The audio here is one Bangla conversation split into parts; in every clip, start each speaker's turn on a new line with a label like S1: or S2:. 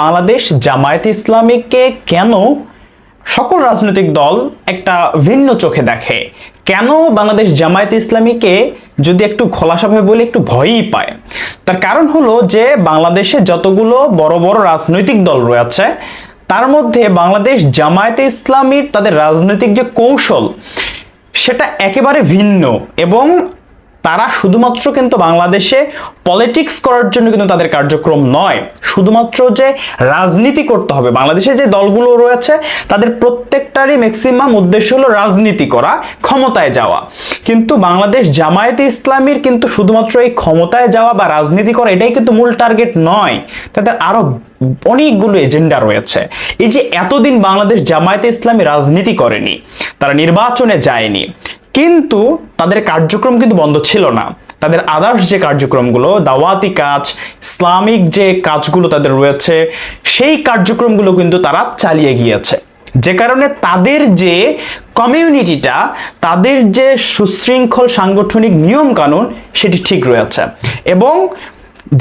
S1: বাংলাদেশ জামায়াতে ইসলামীকে কেন সকল রাজনৈতিক দল একটা ভিন্ন চোখে দেখে? কেন বাংলাদেশ জামায়াতে ইসলামীকে যদি একটু খোলাসাভাবে বলি, একটু ভয়ই পায়? তার কারণ হলো যে বাংলাদেশে যতগুলো বড় বড় রাজনৈতিক দল রয়েছে, তার মধ্যে বাংলাদেশ জামায়াতে ইসলামীর তাদের রাজনৈতিক যে কৌশল, সেটা একেবারে ভিন্ন এবং তারা শুধুমাত্র কিন্তু বাংলাদেশে পলিটিক্স করার জন্য কিন্তু তাদের কার্যক্রম নয়। শুধুমাত্র যে রাজনীতি করতে হবে। বাংলাদেশে যে দলগুলো রয়েছে, তাদের প্রত্যেকটারই ম্যাক্সিমাম উদ্দেশ্য হলো রাজনীতি করা, ক্ষমতায় যাওয়া। কিন্তু বাংলাদেশ জামায়াতে ইসলামীর কিন্তু শুধুমাত্র এই ক্ষমতায় যাওয়া বা রাজনীতি করা, এটাই কিন্তু মূল টার্গেট নয়। তাদের আরও অনেকগুলো এজেন্ডা রয়েছে। এই যে এতদিন বাংলাদেশ জামায়াতে ইসলামী রাজনীতি করেনি, তারা নির্বাচনে যায়নি কিন্তু তাদের কার্যক্রম কিন্তু বন্ধ ছিল না। তাদের আদার্স যে কার্যক্রমগুলো, দাওয়াতি কাজ, ইসলামিক যে কাজগুলো তাদের রয়েছে, সেই কার্যক্রমগুলো কিন্তু তারা চালিয়ে গিয়েছে। যে কারণে তাদের যে কমিউনিটিটা, তাদের যে সুশৃঙ্খল সাংগঠনিক নিয়ম কানুন সেটি ঠিক রয়েছে। এবং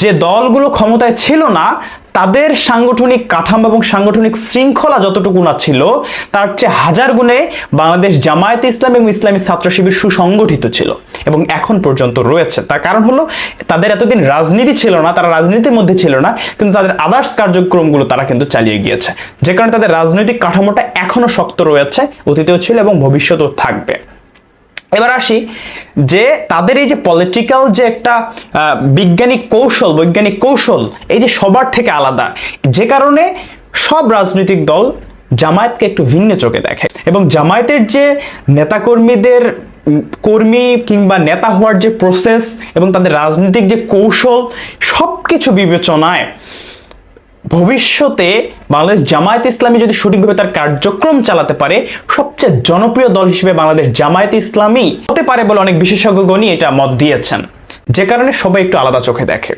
S1: যে দলগুলো ক্ষমতায় ছিল না, তাদের সাংগঠনিক কাঠামো এবং সাংগঠনিক শৃঙ্খলা যতটুকু না ছিল, তার চেয়ে হাজার গুণে বাংলাদেশ জামায়াতে ইসলাম এবং ইসলামী ছাত্র শিবির সুসংগঠিত ছিল এবং এখন পর্যন্ত রয়েছে। তার কারণ হলো, তাদের এতদিন রাজনীতি ছিল না, তারা রাজনীতির মধ্যে ছিল না, কিন্তু তাদের আদার্স কার্যক্রমগুলো তারা কিন্তু চালিয়ে গিয়েছে। যে কারণে তাদের রাজনৈতিক কাঠামোটা এখনও শক্ত রয়েছে, অতীতেও ছিল এবং ভবিষ্যতেও থাকবে। এবার আসি যে তাদের এই যে পলিটিক্যাল যে একটা বিজ্ঞানিক কৌশল, বৈজ্ঞানিক কৌশল, এই যে সবার থেকে আলাদা, যে কারণে সব রাজনৈতিক দল জামায়াতকে একটু ভিন্ন চোখে দেখে এবং জামায়াতের যে নেতাকর্মীদের কর্মী কিংবা নেতা হওয়ার যে প্রসেস এবং তাদের রাজনৈতিক যে কৌশল সব কিছু বিবেচনায় ভবিষ্যতে বাংলাদেশ জামায়াত ইসলামী যদি সঠিকভাবে তার কার্যক্রম চালাতে পারে, সবচেয়ে জনপ্রিয় দল হিসেবে বাংলাদেশ জামায়াত ইসলামী হতে পারে বলে অনেক বিশেষজ্ঞগণই এটা মত দিয়েছেন। যে কারণে সবাই একটু আলাদা চোখে দেখে।